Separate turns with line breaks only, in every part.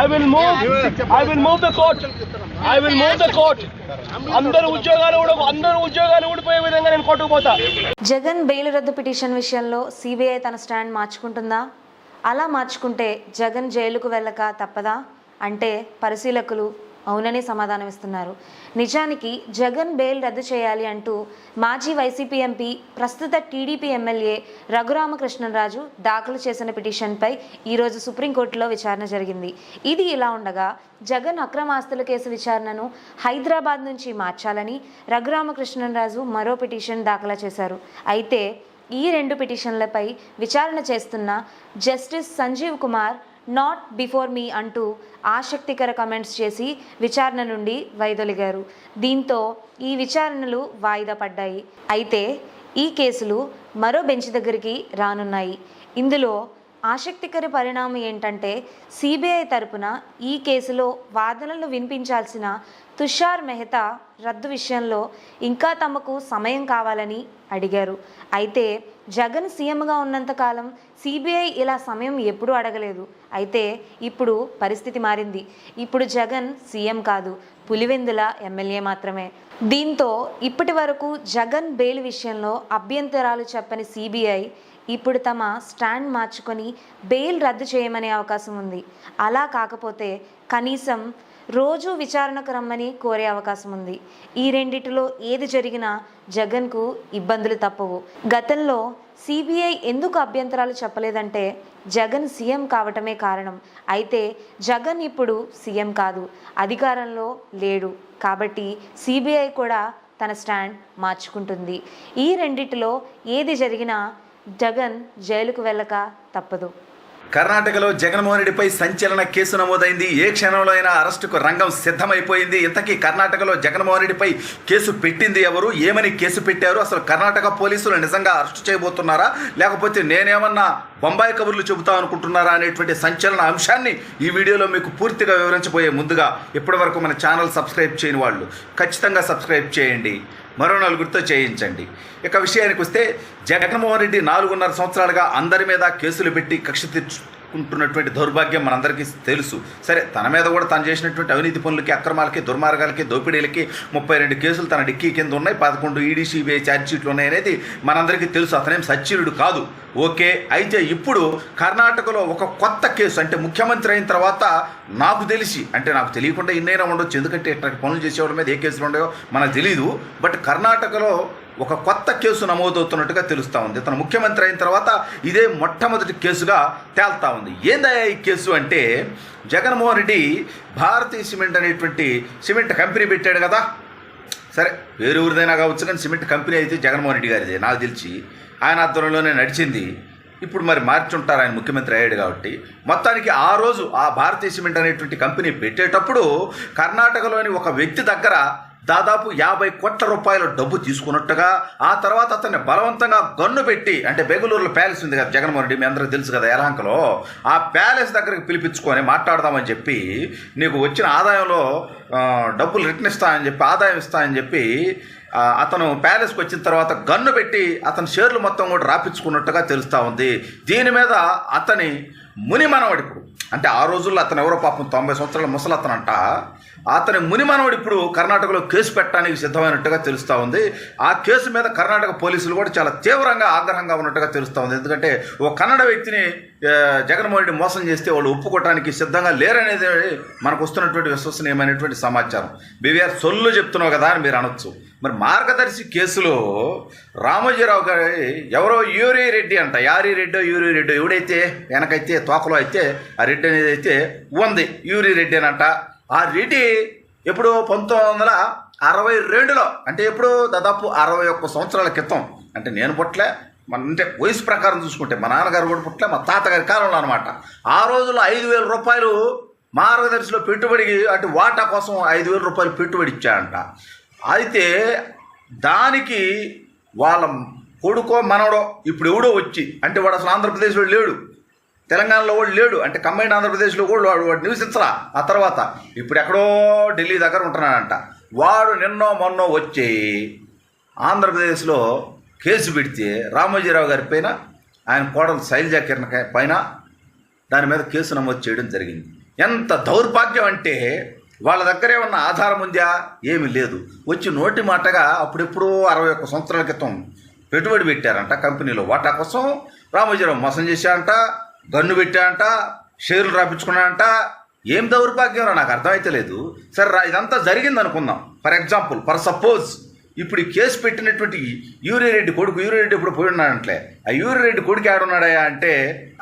I will move I will move the court I will move the court అందరు ఉద్యోగాలు కూడా అందరు ఉద్యోగాలు ఊడిపోయే విధంగా నేను కొట్టుకుపోతా
జగన్ బెయిల్ రద్దు పిటిషన్ విషయంలో సిబిఐ తన స్టాండ్ మార్చుకుంటుందా? అలా మార్చుకుంటే జగన్ జైలుకు వెళ్ళక తప్పదా? అంటే పరిశీలకులు అవునని సమాధానం ఇస్తున్నారు నిజానికి జగన్ బెయిల్ రద్దు చేయాలి అంటూ మాజీ వైసీపీ ఎంపీ ప్రస్తుత టీడీపీ ఎమ్మెల్యే రఘురామకృష్ణరాజు దాఖలు చేసిన పిటిషన్పై ఈరోజు సుప్రీంకోర్టులో విచారణ జరిగింది. ఇది ఇలా ఉండగా జగన్ అక్రమ ఆస్తుల కేసు విచారణను హైదరాబాద్ నుంచి మార్చాలని రఘురామకృష్ణరాజు మరో పిటిషన్ దాఖలు చేశారు. అయితే ఈ రెండు పిటిషన్లపై విచారణ చేస్తున్న justice Sanjeev Kumar not before me అంటూ ఆసక్తికర కమెంట్స్ చేసి విచారణ నుండి వైదొలిగారు. దీంతో ఈ విచారణలు వాయిదా పడ్డాయి. అయితే ఈ కేసులు మరో బెంచ్ దగ్గరికి రానున్నాయి. ఇందులో ఆసక్తికర పరిణామం ఏంటంటే సిబిఐ తరపున ఈ కేసులో వాదనలు వినిపించాల్సిన తుషార్ మెహతా రద్దు విషయంలో ఇంకా తమకు సమయం కావాలని అడిగారు. అయితే జగన్ సీఎంగా ఉన్నంతకాలం సిబిఐ ఇలా సమయం ఎప్పుడూ అడగలేదు. అయితే ఇప్పుడు పరిస్థితి మారింది. ఇప్పుడు జగన్ సీఎం కాదు పులివెందుల ఎమ్మెల్యే మాత్రమే. దీంతో ఇప్పటి వరకు జగన్ బెయిల్ విషయంలో అభ్యంతరాలు చెప్పని సిబిఐ ఇప్పుడు తమ స్టాండ్ మార్చుకొని బెయిల్ రద్దు చేయమనే అవకాశం ఉంది. అలా కాకపోతే కనీసం రోజు విచారణకు రమ్మని కోరే అవకాశం ఉంది. ఈ రెండిటిలో ఏది జరిగినా జగన్కు ఇబ్బందులు తప్పవు. గతంలో సిబిఐ ఎందుకు అభ్యంతరాలు చెప్పలేదంటే జగన్ సీఎం కావటమే కారణం. అయితే జగన్ ఇప్పుడు సీఎం కాదు. అధికారంలో లేడు. కాబట్టి సిబిఐ కూడా తన స్టాండ్ మార్చుకుంటుంది. ఈ రెండిటిలో ఏది జరిగినా జగన్ జైలుకు వెళ్ళక తప్పదు.
కర్ణాటకలో జగన్మోహన్ రెడ్డిపై సంచలన కేసు నమోదైంది. ఏ క్షణంలో అయినా అరెస్టుకు రంగం సిద్ధమైపోయింది. ఇంతకీ కర్ణాటకలో జగన్మోహన్ రెడ్డిపై కేసు పెట్టింది ఎవరు? ఏమని కేసు పెట్టారు? అసలు కర్ణాటక పోలీసులు నిజంగా అరెస్టు చేయబోతున్నారా? లేకపోతే నేనేమన్నా బొంబాయి కబుర్లు చెబుతా అనుకుంటున్నారా అనేటువంటి సంచలన అంశాన్ని ఈ వీడియోలో మీకు పూర్తిగా వివరించబోయే ముందుగా ఇప్పటివరకు మన ఛానల్ సబ్స్క్రైబ్ చేయని వాళ్ళు ఖచ్చితంగా సబ్స్క్రైబ్ చేయండి. మరో నలుగురితో చేయించండి. ఇక విషయానికి వస్తే జగన్మోహన్ రెడ్డి నాలుగున్నర సంవత్సరాలుగా అందరి మీద కేసులు పెట్టి కక్ష ఉంటున్నటువంటి దౌర్భాగ్యం మనందరికీ తెలుసు. సరే తన మీద కూడా తను చేసినటువంటి అవినీతి పనులకి అక్రమాలకి దుర్మార్గాలకి దోపిడీలకి ముప్పై రెండు కేసులు తన డిక్కీ కింద ఉన్నాయి. పదకొండు ఈడీ సిబిఐ ఛార్జ్షీట్లు ఉన్నాయి అనేది మనందరికీ తెలుసు. అతనేం సచ్చీరుడు కాదు. ఓకే అయితే ఇప్పుడు కర్ణాటకలో ఒక కొత్త కేసు అంటే ముఖ్యమంత్రి అయిన తర్వాత నాకు తెలిసి అంటే నాకు తెలియకుండా ఇన్నైనా ఉండొచ్చు ఎందుకంటే ఇట్లాంటి పనులు చేసేవాళ్ళ మీద ఏ కేసులు ఉన్నాయో మనకు తెలియదు బట్ కర్ణాటకలో ఒక కొత్త కేసు నమోదవుతున్నట్టుగా తెలుస్తూ ఉంది. తన ముఖ్యమంత్రి అయిన తర్వాత ఇదే మొట్టమొదటి కేసుగా తేల్తా ఉంది. ఏందయ్యా ఈ కేసు అంటే జగన్మోహన్ రెడ్డి భారతీయ సిమెంట్ అనేటువంటి సిమెంట్ కంపెనీ పెట్టాడు కదా. సరే వేరే ఊరిదైనా కావచ్చు కానీ సిమెంట్ కంపెనీ అయితే జగన్మోహన్ రెడ్డి గారిది. నాకు తెలిసి ఆయన ఆధ్వర్యంలోనే నడిచింది. ఇప్పుడు మరి మార్చుంటారు ఆయన ముఖ్యమంత్రి అయ్యాడు కాబట్టి. మొత్తానికి ఆ రోజు ఆ భారతీయ సిమెంట్ అనేటువంటి కంపెనీ పెట్టేటప్పుడు కర్ణాటకలోని ఒక వ్యక్తి దగ్గర దాదాపు యాభై కోట్ల రూపాయల డబ్బు తీసుకున్నట్టుగా ఆ తర్వాత అతన్ని బలవంతంగా గన్ను పెట్టి అంటే బెంగళూరులో ప్యాలెస్ ఉంది కదా జగన్మోహన్ రెడ్డి మీ అందరికీ తెలుసు కదా యలహంకలో ఆ ప్యాలెస్ దగ్గరికి పిలిపించుకొని మాట్లాడదామని చెప్పి నీకు వచ్చిన ఆదాయంలో డబ్బులు రిటర్న్ ఇస్తానని చెప్పి ఆదాయం ఇస్తానని చెప్పి అతను ప్యాలెస్కి వచ్చిన తర్వాత గన్ను పెట్టి అతని షేర్లు మొత్తం కూడా రాపించుకున్నట్టుగా తెలుస్తూ ఉంది. దీని మీద అతని ముని మనవడు ఇప్పుడు అంటే ఆ రోజుల్లో అతను ఎవరో పాపం తొంభై సంవత్సరాల ముసలతనంట. అతని ముని మనవడు ఇప్పుడు కర్ణాటకలో కేసు పెట్టడానికి సిద్ధమైనట్టుగా తెలుస్తూ ఉంది. ఆ కేసు మీద కర్ణాటక పోలీసులు కూడా చాలా తీవ్రంగా ఆగ్రహంగా ఉన్నట్టుగా తెలుస్తూ ఉంది. ఎందుకంటే ఓ కన్నడ వ్యక్తిని జగన్మోహన్ రెడ్డి మోసం చేస్తే వాళ్ళు ఒప్పుకోవటానికి సిద్ధంగా లేరనేది మనకు వస్తున్నటువంటి విశ్వసనీయమైనటువంటి సమాచారం. బీవీఆర్ సొల్లు చెప్తున్నావు కదా అని మీరు అనొచ్చు. మరి మార్గదర్శి కేసులో రామోజీరావు గారి ఎవరో యూరి రెడ్డి అంట. యారీ రెడ్డో యూరి రెడ్డో ఎవడైతే వెనకైతే తోకలో అయితే ఆ రెడ్డి అనేది అయితే ఉంది. యూరి రెడ్డి అని అంట. ఆ రెడ్డి ఎప్పుడు పంతొమ్మిది వందల అరవై రెండులో అంటే ఎప్పుడు దాదాపు అరవై ఒక్క సంవత్సరాల క్రితం అంటే నేను పుట్టలే మన అంటే వయసు ప్రకారం చూసుకుంటే మా నాన్నగారు కూడా పుట్టలే మా తాతగారి కాలంలో అనమాట ఆ రోజుల్లో ఐదు వేల రూపాయలు మార్గదర్శిలో పెట్టుబడికి అటు వాటా కోసం ఐదు వేల రూపాయలు పెట్టుబడి ఇచ్చాడంట. అయితే దానికి వాళ్ళ కొడుకో మనవడో ఇప్పుడు ఎవడో వచ్చి అంటే వాడు అసలు ఆంధ్రప్రదేశ్లో లేడు. తెలంగాణలో కూడా లేడు. అంటే కంబైండ్ ఆంధ్రప్రదేశ్లో కూడా వాడు వాడు నివసించరా ఆ తర్వాత ఇప్పుడు ఎక్కడో ఢిల్లీ దగ్గర ఉంటున్నాడంట. వాడు నిన్నో మొన్నో వచ్చి ఆంధ్రప్రదేశ్లో కేసు పెడితే రామోజీరావు గారి పైన ఆయన కోడలు శైలజ కిరణ్ పైన దాని మీద కేసు నమోదు చేయడం జరిగింది. ఎంత దౌర్భాగ్యం అంటే వాళ్ళ దగ్గరే ఉన్న ఆధారం ఉందా? ఏమీ లేదు. వచ్చి నోటి మాటగా అప్పుడెప్పుడో అరవై ఒక్క సంవత్సరాల క్రితం పెట్టుబడి పెట్టారంట కంపెనీలో. వాటా కోసం రామోజీరావు మోసం చేశారంట గన్ను పెట్టారంట షేర్లు రాపించుకున్నారంట. ఏం దౌర్భాగ్యం నాకు అర్థమైతే లేదు. సరే రా ఇదంతా జరిగింది అనుకుందాం ఫర్ ఎగ్జాంపుల్ ఫర్ సపోజ్ ఇప్పుడు ఈ కేసు పెట్టినటువంటి యూరిరెడ్డి కొడుకు యూరిరెడ్డి ఇప్పుడు పోయి ఉన్నాడంటే ఆ యూరిరెడ్డి కొడుకు ఆడున్నాడయా అంటే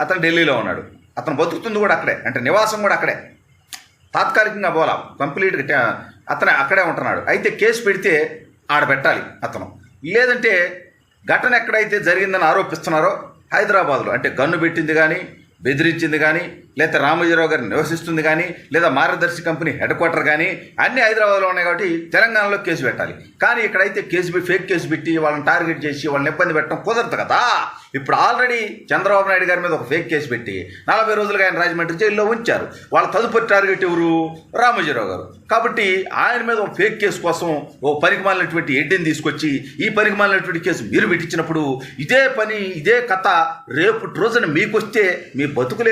అతను ఢిల్లీలో ఉన్నాడు. అతను బతుకుతుంది కూడా అక్కడే అంటే నివాసం కూడా అక్కడే. తాత్కాలికంగా పోలా కంప్లీట్గా అతను అక్కడే ఉంటున్నాడు. అయితే కేసు పెడితే ఆడ పెట్టాలి అతను. లేదంటే ఘటన ఎక్కడైతే జరిగిందని ఆరోపిస్తున్నారో హైదరాబాద్లో. అంటే గన్ను పెట్టింది కానీ బెదిరించింది కానీ లేదా రామోజీరావు గారిని నివసిస్తుంది కానీ లేదా మార్గదర్శి కంపెనీ హెడ్ క్వార్టర్ కానీ అన్ని హైదరాబాద్లో ఉన్నాయి కాబట్టి తెలంగాణలో కేసు పెట్టాలి. కానీ ఇక్కడైతే కేసు ఫేక్ కేసు పెట్టి వాళ్ళని టార్గెట్ చేసి వాళ్ళని ఇబ్బంది పెట్టడం కుదరదు కదా. ఇప్పుడు ఆల్రెడీ చంద్రబాబు నాయుడు గారి మీద ఒక ఫేక్ కేసు పెట్టి నలభై రోజులుగా ఆయన రాజమండ్రి జైల్లో ఉంచారు. వాళ్ళ తదుపరి టార్గెట్ ఎవరు? రామోజీరావు గారు. కాబట్టి ఆయన మీద ఒక ఫేక్ కేసు కోసం ఓ పనికి మాలినటువంటి ఎడ్డిని తీసుకొచ్చి ఈ పనికి మాలినటువంటి కేసు మీరు పెట్టించినప్పుడు ఇదే పని ఇదే కథ రేపు రోజున మీకు వస్తే మీ బతుకులు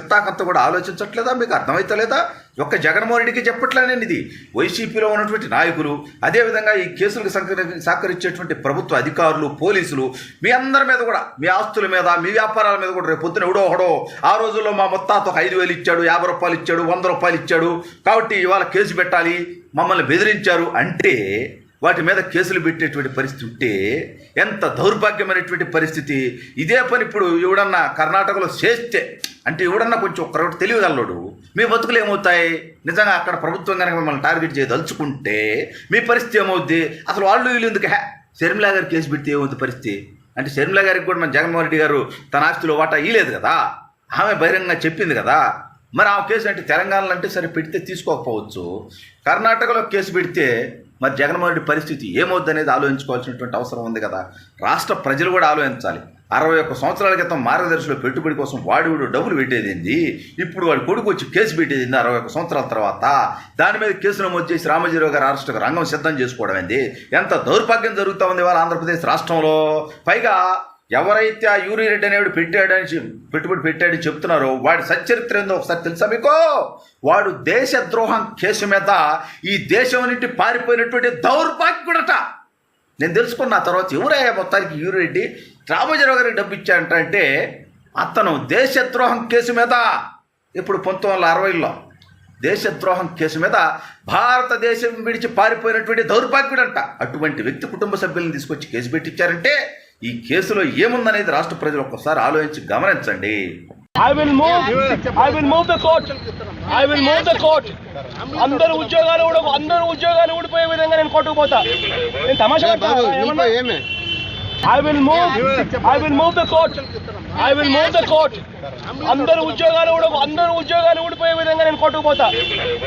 ఏమవుతాయి చింతాకంత కూడా ఆలోచించట్లేదా? మీకు అర్థమవుతలేదా ఒక్క జగన్మోహన్ రెడ్డికి చెప్పట్లే నేను ఇది వైసీపీలో ఉన్నటువంటి నాయకులు అదేవిధంగా ఈ కేసులకు సహకరించేటువంటి ప్రభుత్వ అధికారులు పోలీసులు మీ అందరి మీద కూడా మీ ఆస్తుల మీద మీ వ్యాపారాల మీద కూడా రేపు పొద్దున ఎవడో ఒకడో ఆ రోజుల్లో మా మొత్తాత ఒక ఐదు వేలు ఇచ్చాడు యాభై రూపాయలు ఇచ్చాడు వంద రూపాయలు ఇచ్చాడు. కాబట్టి ఇవాళ కేసు పెట్టాలి మమ్మల్ని బెదిరించారు అంటే వాటి మీద కేసులు పెట్టేటువంటి పరిస్థితి ఉంటే ఎంత దౌర్భాగ్యమైనటువంటి పరిస్థితి? ఇదే పని ఇప్పుడు ఎవడన్నా కర్ణాటకలో చేస్తే అంటే ఎవడన్నా కొంచెం ఒక్కరొకటి తెలియగలడు మీ బతుకులు ఏమవుతాయి? నిజంగా అక్కడ ప్రభుత్వం కనుక మిమ్మల్ని టార్గెట్ చేయదలుచుకుంటే మీ పరిస్థితి ఏమవుద్ది? అసలు వాళ్ళు వీళ్ళు ఎందుకు? హ్యా శర్మిలా గారు కేసు పెడితే ఏమవుతుంది పరిస్థితి? అంటే శర్మిలా గారికి కూడా మన జగన్మోహన్ రెడ్డి గారు తన ఆస్తిలో వాటా ఇయలేదు కదా? ఆమె బహిరంగంగా చెప్పింది కదా? మరి ఆ కేసు అంటే తెలంగాణలో అంటే సరే పెడితే తీసుకోకపోవచ్చు. కర్ణాటకలో కేసు పెడితే మరి జగన్మోహన్ రెడ్డి పరిస్థితి ఏమవుద్ది అనేది ఆలోచించుకోవాల్సినటువంటి అవసరం ఉంది కదా. రాష్ట్ర ప్రజలు కూడా ఆలోచించాలి. అరవై ఒక్క సంవత్సరాల క్రితం మార్గదర్శిలో పెట్టుబడి కోసం వాడి వీడు డబ్బులు పెట్టేదింది? ఇప్పుడు వాడి కొడుకు వచ్చి కేసు పెట్టేదింది అరవై ఒక్క సంవత్సరాల తర్వాత? దాని మీద కేసు నమోదు చేసి రామజీరావు గారు అరెస్టుకు రంగం సిద్ధం చేసుకోవడం ఏంది ఎంత దౌర్భాగ్యం జరుగుతూ ఉంది వాళ్ళ ఆంధ్రప్రదేశ్ రాష్ట్రంలో? పైగా ఎవరైతే ఆ యూరి రెడ్డి అనేవాడు పెట్టాడని పెట్టుబడి పెట్టాడని చెప్తున్నారో వాడి సచ్చరిత్ర ఏందో ఒకసారి తెలుసా మీకు? వాడు దేశద్రోహం కేసు మీద ఈ దేశం నుండి పారిపోయినటువంటి దౌర్భాగ్యుడట. నేను తెలుసుకున్న తర్వాత ఎవరయ్యా మొత్తానికి యూరి రెడ్డి? రామోజీరావు గారికి డబ్బు ఇచ్చాడంట అంటే అతను దేశద్రోహం కేసు మీద ఇప్పుడు పంతొమ్మిది వందల అరవైలో దేశద్రోహం కేసు మీద భారతదేశం విడిచి పారిపోయినటువంటి దౌర్భాగ్యుడంట. అటువంటి వ్యక్తి కుటుంబ సభ్యులను తీసుకొచ్చి కేసు పెట్టించారంటే ఈ కేసులో ఏముందనేది రాష్ట్ర ప్రజలు ఒక్కసారి ఆలోచించి గమనించండి.
I will move I will move the court I will move the court అందరు ఉద్యోగాలు కూడా అందరు ఉద్యోగాలు ఊడిపోయే విధంగా నేను కోర్టుకు పోతా. నేను తమాషా I will move I will move the court I will move the court అందరు ఉద్యోగాలు కూడా అందరు ఉద్యోగాలు ఊడిపోయే విధంగా నేను కోర్టుకు పోతా.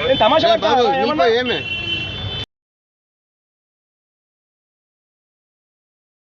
నేను తమాషా